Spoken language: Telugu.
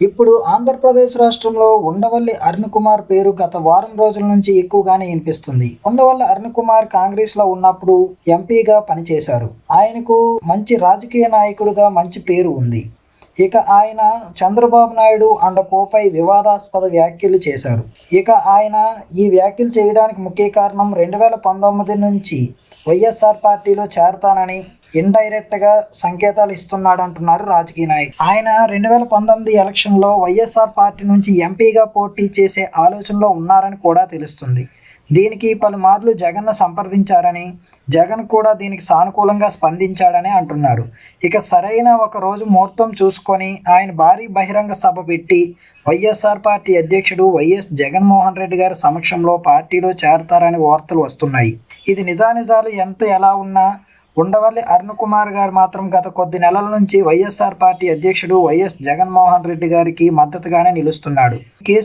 ఇప్పుడు ఆంధ్రప్రదేశ్ రాష్ట్రంలో ఉండవల్లి అరుణ్ కుమార్ పేరు గత వారం రోజుల నుంచి ఎక్కువగానే వినిపిస్తుంది. ఉండవల్లి అరుణ్ కుమార్ కాంగ్రెస్లో ఉన్నప్పుడు ఎంపీగా పనిచేశారు. ఆయనకు మంచి రాజకీయ నాయకుడిగా మంచి పేరు ఉంది. ఇక ఆయన చంద్రబాబు నాయుడు అండ్ కోపై వివాదాస్పద వ్యాఖ్యలు చేశారు. ఇక ఆయన ఈ వ్యాఖ్యలు చేయడానికి ముఖ్య కారణం రెండు వేల పంతొమ్మిది నుంచి వైఎస్ఆర్ పార్టీలో చేరతానని ఇండైరెక్ట్గా సంకేతాలు ఇస్తున్నాడు అంటున్నారు రాజకీయ నాయకులు. ఆయన రెండు వేల పంతొమ్మిది ఎలక్షన్లో వైఎస్ఆర్ పార్టీ నుంచి ఎంపీగా పోటీ చేసే ఆలోచనలో ఉన్నారని కూడా తెలుస్తుంది. దీనికి పలుమార్లు జగన్ను సంప్రదించారని జగన్ కూడా దీనికి సానుకూలంగా స్పందించాడని అంటున్నారు. ఇక సరైన ఒక రోజు ముహూర్తం చూసుకొని ఆయన భారీ బహిరంగ సభ పెట్టి వైఎస్ఆర్ పార్టీ అధ్యక్షుడు వైఎస్ జగన్మోహన్ రెడ్డి గారి సమక్షంలో పార్టీలో చేరతారని వార్తలు వస్తున్నాయి. ఇది నిజానిజాలు ఎంత ఎలా ఉన్నా ఉండవల్లి అరుణ్ కుమార్ గారు మాత్రం గత కొద్ది నెలల నుంచి వైఎస్ఆర్ పార్టీ అధ్యక్షుడు వైఎస్ జగన్మోహన్ రెడ్డి గారికి మద్దతుగానే నిలుస్తున్నాడు. కేసు